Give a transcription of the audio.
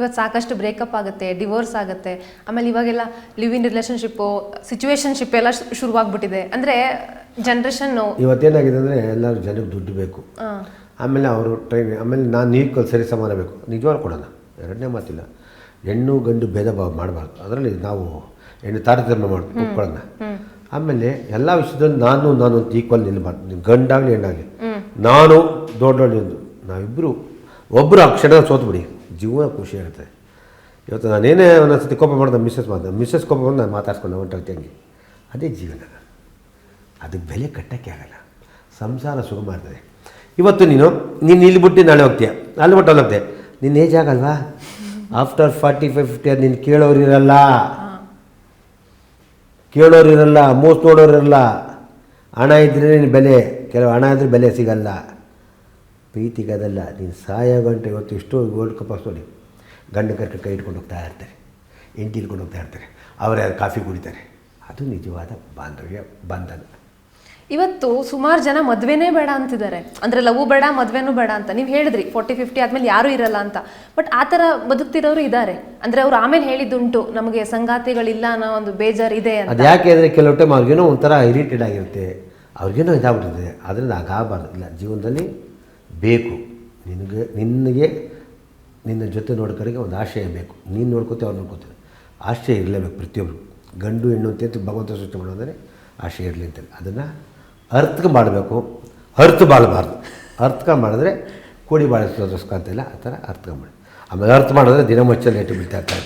ಇವತ್ತು ಸಾಕಷ್ಟು ಬ್ರೇಕಪ್ ಆಗುತ್ತೆ ಡಿವೋರ್ಸ್ ಆಗುತ್ತೆ. ಆಮೇಲೆ ಇವಾಗೆಲ್ಲ ಲಿವ್ ಇನ್ ರಿಲೇಷನ್ಶಿಪ್ಪು ಸಿಚುವೇಶನ್ಶಿಪ್ ಎಲ್ಲ ಶುರುವಾಗ್ಬಿಟ್ಟಿದೆ. ಅಂದರೆ ಜನ್ರೇಷನ್ನು ಇವತ್ತೇನಾಗಿದೆ ಅಂದರೆ ಎಲ್ಲರೂ ಜನಕ್ಕೆ ದುಡ್ಡು ಬೇಕು. ಆಮೇಲೆ ಅವರು ಟ್ರೈನ್ ಆಮೇಲೆ ನಾನು ಈಕ್ವಲ್ ಸರಿ ಸಮಾನ ಬೇಕು. ನಿಜವಾಗ್ಲೂ ಕೊಡೋಣ. ಎರಡನೇ ಮಾತಿಲ್ಲ. ಹೆಣ್ಣು ಗಂಡು ಭೇದ ಭಾವ ಮಾಡಬಾರ್ದು. ಅದರಲ್ಲಿ ನಾವು ಹೆಣ್ಣು ತಾರತಮ್ಯ ಮಾಡಿ ಒಪ್ಕೊಳ್ಳೋಣ. ಆಮೇಲೆ ಎಲ್ಲ ವಿಷಯದಲ್ಲಿ ನಾನು ನಾನು ಅಂತ ಈಕ್ವಲ್ ನಿಲ್ಲಬಾರ್ದು ನೀನು ಗಂಡಾಗಲಿ ಹೆಣ್ಣಾಗಲಿ. ನಾನು ದೊಡ್ಡೊಳ್ಳಿ ಒಂದು. ನಾವಿಬ್ಬರು ಒಬ್ಬರು ಆ ಕ್ಷಣ ಸೋತ್ಬಿಡಿ. ಜೀವನ ಖುಷಿ ಇರುತ್ತೆ. ಇವತ್ತು ನಾನೇನೇ ಒಂದೊಂದ್ಸತಿ ಕೋಪ ಮಾಡಿದೆ, ಮಿಸ್ಸಸ್ ಮಾಡಿದೆ, ಮಿಸ್ಸಸ್ ಕೋಪ ಬಂದು ನಾನು ಮಾತಾಡ್ಸ್ಕೊಂಡು ಹೊಂಟೋಗ್ತಿ ತಂಗಿ ಅದೇ ಜೀವನ ಅದಕ್ಕೆ ಬೆಲೆ ಕಟ್ಟೋಕ್ಕೆ ಆಗಲ್ಲ. ಸಂಸಾರ ಸುಖ ಮಾಡ್ತದೆ. ಇವತ್ತು ನೀನು ನೀನು ಇಲ್ಲಿ ಬಿಟ್ಟು ನಾಳೆ ಹೋಗ್ತೀಯ? ಅಲ್ಲಿ ಬಿಟ್ಟು ಅಲ್ಲಿ ಹೋಗ್ತೀಯ ನಿನ್ನ ಏಜ್ ಆಗಲ್ವಾ? ಆಫ್ಟರ್ ಫಾರ್ಟಿ ಫೈವ್ ಫಿಫ್ಟಿ ಅದು ನೀನು ಕೇಳೋರು ಇರಲ್ಲ. ಕೇಳೋರು ಇರಲ್ಲ, ಮೋಸ ನೋಡೋರು ಇರಲ್ಲ. ಹಣ ನಿನ್ನ ಬೆಲೆ, ಕೆಲವು ಹಣ ಇದ್ರೆ ಬೆಲೆ ಸಿಗಲ್ಲ. ಪ್ರೀತಿಗೆ ಅದಲ್ಲ ನೀನು ಸಾಯೋ ಗಂಟೆ ಇವತ್ತು ಎಷ್ಟೋ ಗೋಲ್ಡ್ ಕಪ್ ನೋಡಿ ಗಂಡ ಕರ್ಕ ಕೈ ಇಟ್ಕೊಂಡು ಹೋಗ್ತಾ ಇರ್ತಾರೆ ಹೆಂಡತಿ ಇಟ್ಕೊಂಡು ಹೋಗ್ತಾ ಇರ್ತಾರೆ ಅವರೇ ಕಾಫಿ ಕುಡಿತಾರೆ. ಅದು ನಿಜವಾದ ಬಾಂಧವ್ಯ ಬಂಧನ. ಇವತ್ತು ಸುಮಾರು ಜನ ಮದುವೆನೇ ಬೇಡ ಅಂತಿದ್ದಾರೆ. ಅಂದರೆ ಲವ್ ಬೇಡ ಮದುವೆನೂ ಬೇಡ ಅಂತ. ನೀವು ಹೇಳಿದ್ರಿ ಫೋರ್ಟಿ ಫಿಫ್ಟಿ ಆದ್ಮೇಲೆ ಯಾರೂ ಇರಲ್ಲ ಅಂತ. ಬಟ್ ಆ ಥರ ಬದುಕ್ತಿರೋರು ಇದ್ದಾರೆ. ಅಂದರೆ ಅವ್ರು ಆಮೇಲೆ ಹೇಳಿದ್ದುಂಟು ನಮಗೆ ಸಂಗಾತಿಗಳಿಲ್ಲ ಅನ್ನೋ ಒಂದು ಬೇಜಾರು ಇದೆ ಅಂತ. ಅದು ಯಾಕೆ ಅಂದರೆ ಕೆಲವು ಟೈಮ್ ಅವ್ರಿಗೇನೋ ಒಂಥರ ಇರಿಟೇಡ್ ಆಗಿರುತ್ತೆ. ಅವ್ರಿಗೇನೋ ಇದಾಗ್ಬಿಟ್ಟಿದೆ. ಅದರಿಂದ ಆಗಬಾರ್ದು. ಇಲ್ಲ ಜೀವನದಲ್ಲಿ ಬೇಕು. ನಿನಗೆ ನಿನಗೆ ನಿನ್ನ ಜೊತೆ ನೋಡ್ಕೊಳಕ್ಕೆ ಒಂದು ಆಶಯ ಬೇಕು. ನೀನು ನೋಡ್ಕೋತೆ, ಅವ್ರು ನೋಡ್ಕೋತಾರೆ ಆಶಯ ಇರಲೇಬೇಕು ಪ್ರತಿಯೊಬ್ಬರು ಗಂಡು, ಹೆಣ್ಣು ಅಂತ ಭಗವಂತ ಸೃಷ್ಟಿ ಮಾಡೋದಂದರೆ ಆಶಯ ಇರಲಿ ಅಂತೇಳಿ. ಅದನ್ನು ಅರ್ಥಕ್ಕೆ ಮಾಡಬೇಕು. ಅರ್ಥ ಬಾಳಬಾರ್ದು ಅರ್ಥಕ ಮಾಡಿದ್ರೆ ಕೋಡಿ ಬಾಳಿಸೋದಸ್ಕ ಆ ಥರ ಅರ್ಥಕ ಮಾಡಿ ಆಮೇಲೆ ಅರ್ಥ ಮಾಡಿದ್ರೆ ದಿನ ಮಚ್ಚಲ್ಲಿ ಏಟು ಬೀಳ್ತಾ ಇರ್ತಾರೆ.